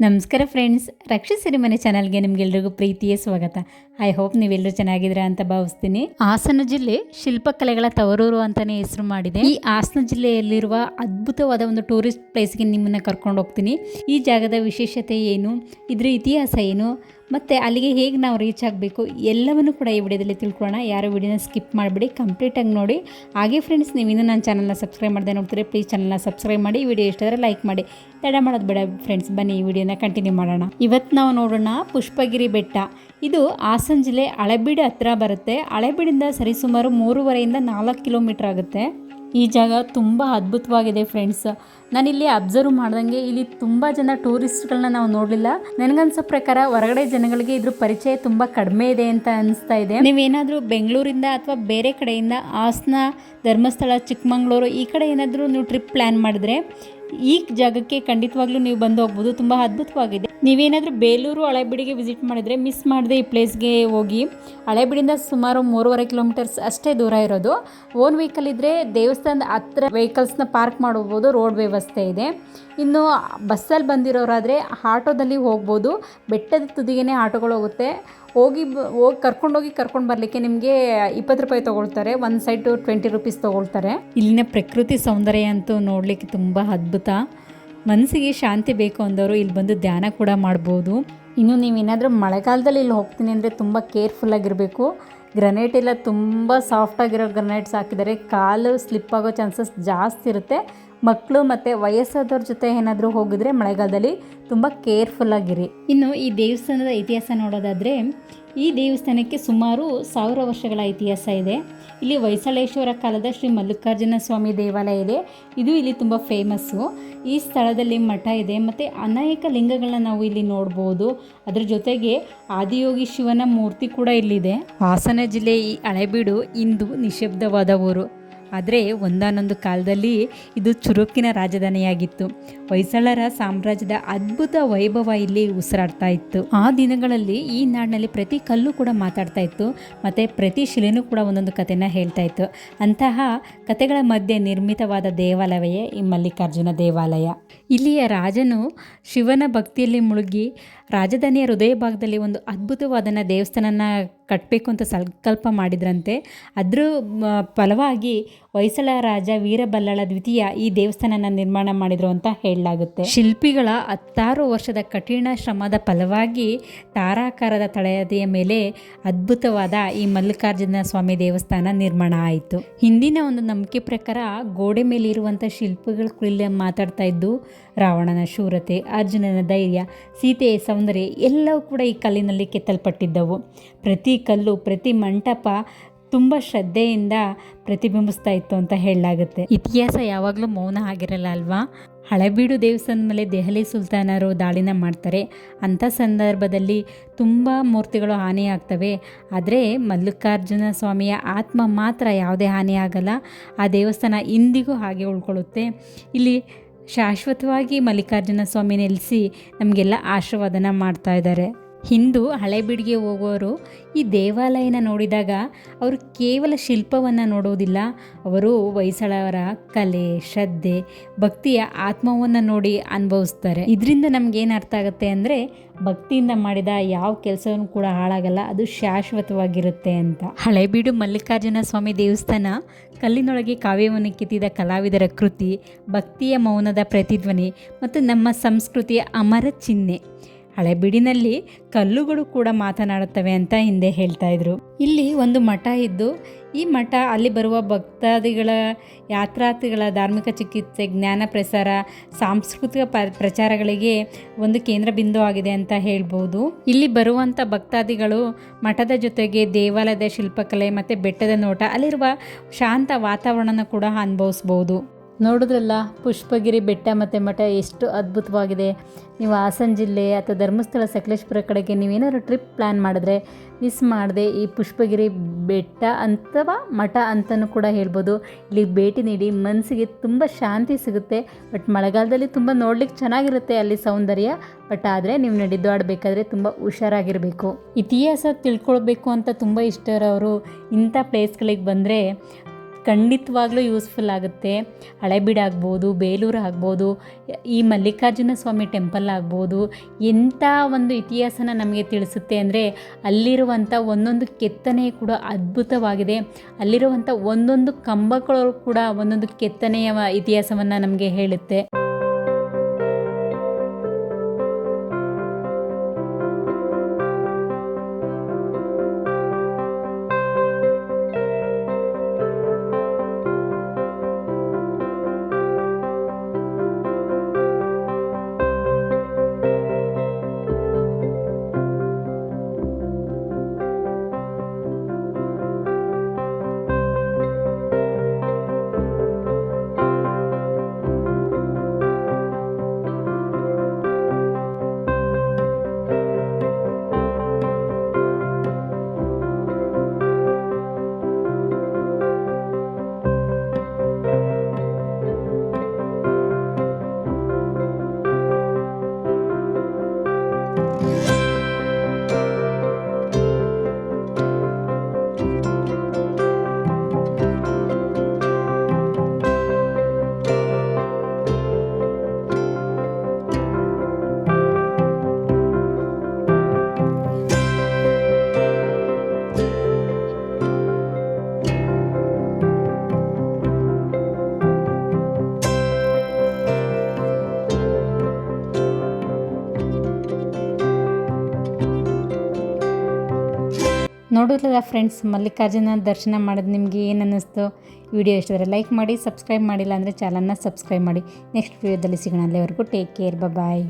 ನಮಸ್ಕಾರ ಫ್ರೆಂಡ್ಸ್ ರಕ್ಷಿತ್ ಸಿರಿಮನೆ ಚಾನಲ್ಗೆ ನಿಮ್ಗೆಲ್ರಿಗೂ ಪ್ರೀತಿಯ ಸ್ವಾಗತ. ಐ ಹೋಪ್ ನೀವೆಲ್ಲರೂ ಚೆನ್ನಾಗಿದ್ದೀರಾ ಅಂತ ಭಾವಿಸ್ತೀನಿ. ಹಾಸನ ಜಿಲ್ಲೆ ಶಿಲ್ಪಕಲೆಗಳ ತವರೂರು ಅಂತಾನೆ ಹೆಸರು ಮಾಡಿದೆ. ಈ ಹಾಸನ ಜಿಲ್ಲೆಯಲ್ಲಿರುವ ಅದ್ಭುತವಾದ ಒಂದು ಟೂರಿಸ್ಟ್ ಪ್ಲೇಸ್ಗೆ ನಿಮ್ಮನ್ನ ಕರ್ಕೊಂಡು ಹೋಗ್ತೀನಿ. ಈ ಜಾಗದ ವಿಶೇಷತೆ ಏನು? ಇದರ ಇತಿಹಾಸ ಏನು? ಮತ್ತು ಅಲ್ಲಿಗೆ ಹೇಗೆ ನಾವು ರೀಚ್ ಆಗಬೇಕು ಎಲ್ಲವನ್ನು ಕೂಡ ಈ ವಿಡಿಯೋದಲ್ಲಿ ತಿಳ್ಕೊಳ್ಳೋಣ. ಯಾರು ವಿಡಿಯೋನ ಸ್ಕಿಪ್ ಮಾಡಿಬಿಡಿ ಕಂಪ್ಲೀಟಾಗಿ ನೋಡಿ. ಹಾಗೆ ಫ್ರೆಂಡ್ಸ್ ನೀವು ಇನ್ನೂ ನನ್ನ ಚಾನಲ್ನ ಸಬ್ಸ್ಕ್ರೈಬ್ ಮಾಡಿದೆ ನೋಡ್ತೀರಿ ಪ್ಲೀಸ್ ಚಾನಲ್ನ ಸಬ್ಸ್ಕ್ರೈಬ್ ಮಾಡಿ ವಿಡಿಯೋ ಇಷ್ಟಾದರೆ ಲೈಕ್ ಮಾಡಿ. ತಡ ಮಾಡೋದು ಬೇಡ ಫ್ರೆಂಡ್ಸ್ ಬನ್ನಿ ಈ ವಿಡಿಯೋನ ಕಂಟಿನ್ಯೂ ಮಾಡೋಣ. ಇವತ್ತು ನಾವು ನೋಡೋಣ ಪುಷ್ಪಗಿರಿ ಬೆಟ್ಟ. ಇದು ಹಾಸನ ಜಿಲ್ಲೆ ಹಳೆಬೀಡು ಹತ್ತಿರ ಬರುತ್ತೆ. ಹಳೆಬೀಡಿಂದ ಸರಿಸುಮಾರು ಮೂರುವರೆಯಿಂದ ನಾಲ್ಕು ಕಿಲೋಮೀಟರ್ ಆಗುತ್ತೆ. ಈ ಜಾಗ ತುಂಬ ಅದ್ಭುತವಾಗಿದೆ ಫ್ರೆಂಡ್ಸ್ ನಾನಿಲ್ಲಿ ಅಬ್ಸರ್ವ್ ಮಾಡ್ದಂಗೆ ಇಲ್ಲಿ ತುಂಬ ಜನ ಟೂರಿಸ್ಟ್ಗಳನ್ನ ನಾವು ನೋಡಲಿಲ್ಲ. ನನಗನ್ಸೋ ಪ್ರಕಾರ ಹೊರಗಡೆ ಜನಗಳಿಗೆ ಇದ್ರ ಪರಿಚಯ ತುಂಬ ಕಡಿಮೆ ಇದೆ ಅಂತ ಅನಿಸ್ತಾ ಇದೆ. ನೀವೇನಾದರೂ ಬೆಂಗಳೂರಿಂದ ಅಥವಾ ಬೇರೆ ಕಡೆಯಿಂದ ಹಾಸನ ಧರ್ಮಸ್ಥಳ, ಚಿಕ್ಕಮಗಳೂರು ಈ ಕಡೆ ಏನಾದರೂ ನೀವು ಟ್ರಿಪ್ ಪ್ಲ್ಯಾನ್ ಮಾಡಿದ್ರೆ ಈ ಜಾಗಕ್ಕೆ ಖಂಡಿತವಾಗ್ಲೂ ನೀವು ಬಂದು ಹೋಗ್ಬೋದು. ತುಂಬ ಅದ್ಭುತವಾಗಿದೆ. ನೀವೇನಾದರೂ ಬೇಲೂರು ಹಳೆಬೀಡಿಗೆ ವಿಸಿಟ್ ಮಾಡಿದರೆ ಮಿಸ್ ಮಾಡದೆ ಈ ಪ್ಲೇಸ್ಗೆ ಹೋಗಿ. ಹಳೆಬೀಡಿಂದ ಸುಮಾರು ಮೂರುವರೆ ಕಿಲೋಮೀಟರ್ಸ್ ಅಷ್ಟೇ ದೂರ ಇರೋದು. ಓನ್ ವೆಹಿಕಲ್ ಇದ್ದರೆ ದೇವಸ್ಥಾನದ ಹತ್ರ ವೆಹಿಕಲ್ಸ್ನ ಪಾರ್ಕ್ ಮಾಡ್ಬೋದು, ರೋಡ್ ವ್ಯವಸ್ಥೆ ಇದೆ. ಇನ್ನು ಬಸ್ಸಲ್ಲಿ ಬಂದಿರೋರಾದರೆ ಆಟೋದಲ್ಲಿ ಹೋಗ್ಬೋದು. ಬೆಟ್ಟದ ತುದಿಗೆ ಆಟೋಗಳು ಹೋಗುತ್ತೆ. ಹೋಗಿ ಹೋಗಿ ಕರ್ಕೊಂಡೋಗಿ ಕರ್ಕೊಂಡು ಬರಲಿಕ್ಕೆ ನಿಮಗೆ ಇಪ್ಪತ್ತು ರೂಪಾಯಿ ತೊಗೊಳ್ತಾರೆ. ಒಂದು ಸೈಡು ಟ್ವೆಂಟಿ ರುಪೀಸ್ ತೊಗೊಳ್ತಾರೆ. ಇಲ್ಲಿನ ಪ್ರಕೃತಿ ಸೌಂದರ್ಯ ಅಂತೂ ನೋಡಲಿಕ್ಕೆ ತುಂಬ ಅದ್ಭುತ. ಮನಸ್ಸಿಗೆ ಶಾಂತಿ ಬೇಕು ಅಂದವರು ಇಲ್ಲಿ ಬಂದು ಧ್ಯಾನ ಕೂಡ ಮಾಡ್ಬೋದು. ಇನ್ನು ನೀವೇನಾದರೂ ಮಳೆಗಾಲದಲ್ಲಿ ಇಲ್ಲಿ ಹೋಗ್ತೀನಿ ಅಂದರೆ ತುಂಬ ಕೇರ್ಫುಲ್ಲಾಗಿರಬೇಕು ಗ್ರನೇಟ್ ಎಲ್ಲ ತುಂಬ ಸಾಫ್ಟಾಗಿರೋ ಗ್ರನೇಟ್ಸ್ ಹಾಕಿದರೆ ಕಾಲು ಸ್ಲಿಪ್ ಆಗೋ ಚಾನ್ಸಸ್ ಜಾಸ್ತಿ ಇರುತ್ತೆ. ಮಕ್ಕಳು ಮತ್ತು ವಯಸ್ಸಾದವ್ರ ಜೊತೆ ಏನಾದರೂ ಹೋಗಿದ್ರೆ ಮಳೆಗಾಲದಲ್ಲಿ ತುಂಬ ಕೇರ್ಫುಲ್ಲಾಗಿರಿ ಇನ್ನು ಈ ದೇವಸ್ಥಾನದ ಇತಿಹಾಸ ನೋಡೋದಾದರೆ, ಈ ದೇವಸ್ಥಾನಕ್ಕೆ ಸುಮಾರು ಸಾವಿರ ವರ್ಷಗಳ ಇತಿಹಾಸ ಇದೆ. ಇಲ್ಲಿ ಹೊಯ್ಸಳೇಶ್ವರ ಕಾಲದ ಶ್ರೀ ಮಲ್ಲಿಕಾರ್ಜುನ ಸ್ವಾಮಿ ದೇವಾಲಯ ಇದೆ. ಇದು ಇಲ್ಲಿ ತುಂಬ ಫೇಮಸ್ಸು ಈ ಸ್ಥಳದಲ್ಲಿ ಮಠ ಇದೆ. ಮತ್ತು ಅನೇಕ ಲಿಂಗಗಳನ್ನ ನಾವು ಇಲ್ಲಿ ನೋಡ್ಬೋದು. ಅದ್ರ ಜೊತೆಗೆ ಆದಿಯೋಗಿ ಶಿವನ ಮೂರ್ತಿ ಕೂಡ ಇಲ್ಲಿದೆ. ಹಾಸನ ಜಿಲ್ಲೆ ಈ ಹಳೆಬೀಡು ಇಂದು ನಿಶಬ್ದವಾದ ಊರು. ಆದರೆ ಒಂದಾನೊಂದು ಕಾಲದಲ್ಲಿ ಇದು ಚುರುಕಿನ ರಾಜಧಾನಿಯಾಗಿತ್ತು. ಹೊಯ್ಸಳರ ಸಾಮ್ರಾಜ್ಯದ ಅದ್ಭುತ ವೈಭವ ಇಲ್ಲಿ ಉಸಿರಾಡ್ತಾ ಇತ್ತು. ಆ ದಿನಗಳಲ್ಲಿ ಈ ನಾಡಿನಲ್ಲಿ ಪ್ರತಿ ಕಲ್ಲು ಕೂಡ ಮಾತಾಡ್ತಾ ಇತ್ತು. ಮತ್ತು ಪ್ರತಿ ಶಿಲೆನೂ ಕೂಡ ಒಂದೊಂದು ಕಥೆನ ಹೇಳ್ತಾ ಇತ್ತು. ಅಂತಹ ಕಥೆಗಳ ಮಧ್ಯೆ ನಿರ್ಮಿತವಾದ ದೇವಾಲಯವೇ ಈ ಮಲ್ಲಿಕಾರ್ಜುನ ದೇವಾಲಯ. ಇಲ್ಲಿಯ ರಾಜನು ಶಿವನ ಭಕ್ತಿಯಲ್ಲಿ ಮುಳುಗಿ ರಾಜಧಾನಿಯ ಹೃದಯ ಭಾಗದಲ್ಲಿ ಒಂದು ಅದ್ಭುತವಾದನ ದೇವಸ್ಥಾನನ ಕಟ್ಟಬೇಕು ಅಂತ ಸಂಕಲ್ಪ ಮಾಡಿದ್ರಂತೆ. ಅದ್ರ ಫಲವಾಗಿ ಹೊಯ್ಸಳ ರಾಜ ವೀರಬಲ್ಲಳ ದ್ವಿತೀಯ ಈ ದೇವಸ್ಥಾನನ ನಿರ್ಮಾಣ ಮಾಡಿದ್ರು ಅಂತ ಹೇಳಲಾಗುತ್ತೆ. ಶಿಲ್ಪಿಗಳ ಹತ್ತಾರು ವರ್ಷದ ಕಠಿಣ ಶ್ರಮದ ಫಲವಾಗಿ ತಾರಾಕಾರದ ತಳಹದಿಯ ಮೇಲೆ ಅದ್ಭುತವಾದ ಈ ಮಲ್ಲಿಕಾರ್ಜುನ ಸ್ವಾಮಿ ದೇವಸ್ಥಾನ ನಿರ್ಮಾಣ ಆಯಿತು. ಹಿಂದಿನ ಒಂದು ನಂಬಿಕೆ ಪ್ರಕಾರ ಗೋಡೆ ಮೇಲೆ ಇರುವಂಥ ಶಿಲ್ಪಗಳ ಕುರಿಲೆ ಮಾತಾಡ್ತಾ ಇದ್ದು, ರಾವಣನ ಶೂರತೆ, ಅರ್ಜುನನ ಧೈರ್ಯ, ಸೀತೆಯ ಸೌಂದರ್ಯ ಎಲ್ಲವೂ ಕೂಡ ಈ ಕಲ್ಲಿನಲ್ಲಿ ಕೆತ್ತಲ್ಪಟ್ಟಿದ್ದವು. ಪ್ರತಿ ಕಲ್ಲು, ಪ್ರತಿ ಮಂಟಪ ತುಂಬ ಶ್ರದ್ಧೆಯಿಂದ ಪ್ರತಿಬಿಂಬಿಸ್ತಾ ಇತ್ತು ಅಂತ ಹೇಳಲಾಗುತ್ತೆ. ಇತಿಹಾಸ ಯಾವಾಗಲೂ ಮೌನ ಆಗಿರಲ್ಲ ಅಲ್ವಾ? ಹಳೆಬೀಡು ದೇವಸ್ಥಾನದ ಮೇಲೆ ದೆಹಲಿ ಸುಲ್ತಾನರು ದಾಳಿನ ಮಾಡ್ತಾರೆ. ಅಂಥ ಸಂದರ್ಭದಲ್ಲಿ ತುಂಬ ಮೂರ್ತಿಗಳು ಹಾನಿಯಾಗ್ತವೆ. ಆದರೆ ಮಲ್ಲಿಕಾರ್ಜುನ ಸ್ವಾಮಿಯ ಆತ್ಮ ಮಾತ್ರ ಯಾವುದೇ ಹಾನಿ ಆಗಲ್ಲ. ಆ ದೇವಸ್ಥಾನ ಇಂದಿಗೂ ಹಾಗೆ ಉಳ್ಕೊಳ್ಳುತ್ತೆ. ಇಲ್ಲಿ ಶಾಶ್ವತವಾಗಿ ಮಲ್ಲಿಕಾರ್ಜುನ ಸ್ವಾಮಿ ನೆಲೆಸಿ ನಮಗೆಲ್ಲ ಆಶೀರ್ವಾದನ ಮಾಡ್ತಾ ಇದ್ದಾರೆ. ಹಿಂದೂ ಹಳೆಬೀಡಿಗೆ ಹೋಗುವವರು ಈ ದೇವಾಲಯನ ನೋಡಿದಾಗ ಅವರು ಕೇವಲ ಶಿಲ್ಪವನ್ನು ನೋಡೋದಿಲ್ಲ, ಅವರು ಹೊಯ್ಸಳವರ ಕಲೆ, ಶ್ರದ್ಧೆ, ಭಕ್ತಿಯ ಆತ್ಮವನ್ನು ನೋಡಿ ಅನುಭವಿಸ್ತಾರೆ. ಇದರಿಂದ ನಮಗೇನು ಅರ್ಥ ಆಗುತ್ತೆ ಅಂದರೆ ಭಕ್ತಿಯಿಂದ ಮಾಡಿದ ಯಾವ ಕೆಲಸವೂ ಕೂಡ ಹಾಳಾಗಲ್ಲ, ಅದು ಶಾಶ್ವತವಾಗಿರುತ್ತೆ ಅಂತ. ಹಳೆಬೀಡು ಮಲ್ಲಿಕಾರ್ಜುನ ಸ್ವಾಮಿ ದೇವಸ್ಥಾನ ಕಲ್ಲಿನೊಳಗೆ ಕಾವ್ಯವನ್ನು ಕೆತ್ತಿದ ಕಲಾವಿದರ ಕೃತಿ, ಭಕ್ತಿಯ ಮೌನದ ಪ್ರತಿಧ್ವನಿ ಮತ್ತು ನಮ್ಮ ಸಂಸ್ಕೃತಿಯ ಅಮರ ಚಿಹ್ನೆ. ಹಳೆಬೀಡಿನಲ್ಲಿ ಕಲ್ಲುಗಳು ಕೂಡ ಮಾತನಾಡುತ್ತವೆ ಅಂತ ಹಿಂದೆ ಹೇಳ್ತಾ ಇದ್ರು. ಇಲ್ಲಿ ಒಂದು ಮಠ ಇದ್ದು, ಈ ಮಠ ಅಲ್ಲಿ ಬರುವ ಭಕ್ತಾದಿಗಳ ಯಾತ್ರಾರ್ಥಿಗಳ ಧಾರ್ಮಿಕ ಚಿಕಿತ್ಸೆ, ಜ್ಞಾನ ಪ್ರಸಾರ, ಸಾಂಸ್ಕೃತಿಕ ಪ, ಪ್ರಚಾರಗಳಿಗೆ ಒಂದು ಕೇಂದ್ರ ಬಿಂದು ಆಗಿದೆ ಅಂತ ಹೇಳ್ಬೋದು. ಇಲ್ಲಿ ಬರುವಂಥ ಭಕ್ತಾದಿಗಳು ಮಠದ ಜೊತೆಗೆ ದೇವಾಲಯದ ಶಿಲ್ಪಕಲೆ ಮತ್ತು ಬೆಟ್ಟದ ನೋಟ, ಅಲ್ಲಿರುವ ಶಾಂತ ವಾತಾವರಣನ ಕೂಡ ಅನುಭವಿಸ್ಬೋದು. ನೋಡಿದ್ರಲ್ಲ, ಪುಷ್ಪಗಿರಿ ಬೆಟ್ಟ ಮತ್ತು ಮಠ ಎಷ್ಟು ಅದ್ಭುತವಾಗಿದೆ. ನೀವು ಹಾಸನ ಜಿಲ್ಲೆ ಅಥವಾ ಧರ್ಮಸ್ಥಳ, ಸಕಲೇಶ್ಪುರ ಕಡೆಗೆ ನೀವೇನಾದ್ರು ಟ್ರಿಪ್ ಪ್ಲ್ಯಾನ್ ಮಾಡಿದ್ರೆ ಮಿಸ್ ಮಾಡದೆ ಈ ಪುಷ್ಪಗಿರಿ ಬೆಟ್ಟ ಅಥವಾ ಮಠ ಅಂತಲೂ ಕೂಡ ಹೇಳ್ಬೋದು. ಇಲ್ಲಿ ಭೇಟಿ ನೀಡಿ ಮನಸ್ಸಿಗೆ ತುಂಬ ಶಾಂತಿ ಸಿಗುತ್ತೆ. ಬಟ್ ಮಳೆಗಾಲದಲ್ಲಿ ತುಂಬ ನೋಡ್ಲಿಕ್ಕೆ ಚೆನ್ನಾಗಿರುತ್ತೆ ಅಲ್ಲಿ ಸೌಂದರ್ಯ. ಬಟ್ ಆದರೆ ನೀವು ನಡೆದಾಡಬೇಕಾದ್ರೆ ತುಂಬ ಹುಷಾರಾಗಿರಬೇಕು. ಇತಿಹಾಸ ತಿಳ್ಕೊಳ್ಬೇಕು ಅಂತ ತುಂಬ ಇಷ್ಟ ಇರೋರು ಇಂಥ ಪ್ಲೇಸ್ಗಳಿಗೆ ಬಂದರೆ ಖಂಡಿತವಾಗ್ಲೂ ಯೂಸ್ಫುಲ್ ಆಗುತ್ತೆ. ಹಳೆಬೀಡು ಆಗ್ಬೋದು ಬೇಲೂರು ಆಗ್ಬೋದು ಈ ಮಲ್ಲಿಕಾರ್ಜುನ ಸ್ವಾಮಿ ಟೆಂಪಲ್ ಆಗ್ಬೋದು, ಎಂಥ ಒಂದು ಇತಿಹಾಸನ ನಮಗೆ ತಿಳಿಸುತ್ತೆ ಅಂದರೆ ಅಲ್ಲಿರುವಂಥ ಒಂದೊಂದು ಕೆತ್ತನೆ ಕೂಡ ಅದ್ಭುತವಾಗಿದೆ. ಅಲ್ಲಿರುವಂಥ ಒಂದೊಂದು ಕಂಬಗಳು ಕೂಡ ಒಂದೊಂದು ಕೆತ್ತನೆಯ ಇತಿಹಾಸವನ್ನು ನಮಗೆ ಹೇಳುತ್ತೆ. ನೋಡೋದ್ರಲ್ಲ ಫ್ರೆಂಡ್ಸ್ ಮಲ್ಲಿಕಾರ್ಜುನ ದರ್ಶನ ಮಾಡೋದು ನಿಮಗೆ ಏನು ಅನ್ನಿಸ್ತು? ವಿಡಿಯೋ ಇಷ್ಟವರೆ ಲೈಕ್ ಮಾಡಿ ಸಬ್ಸ್ಕ್ರೈಬ್ ಮಾಡಿಲ್ಲ ಅಂದರೆ ಚಾನಲ್ನ ಸಬ್ಸ್ಕ್ರೈಬ್ ಮಾಡಿ. ನೆಕ್ಸ್ಟ್ ವಿಡಿಯೋದಲ್ಲಿ ಸಿಗೋಣ. ಅಲ್ಲಿವರೆಗೂ ಟೇಕ್ ಕೇರ್ ಬಾಯ್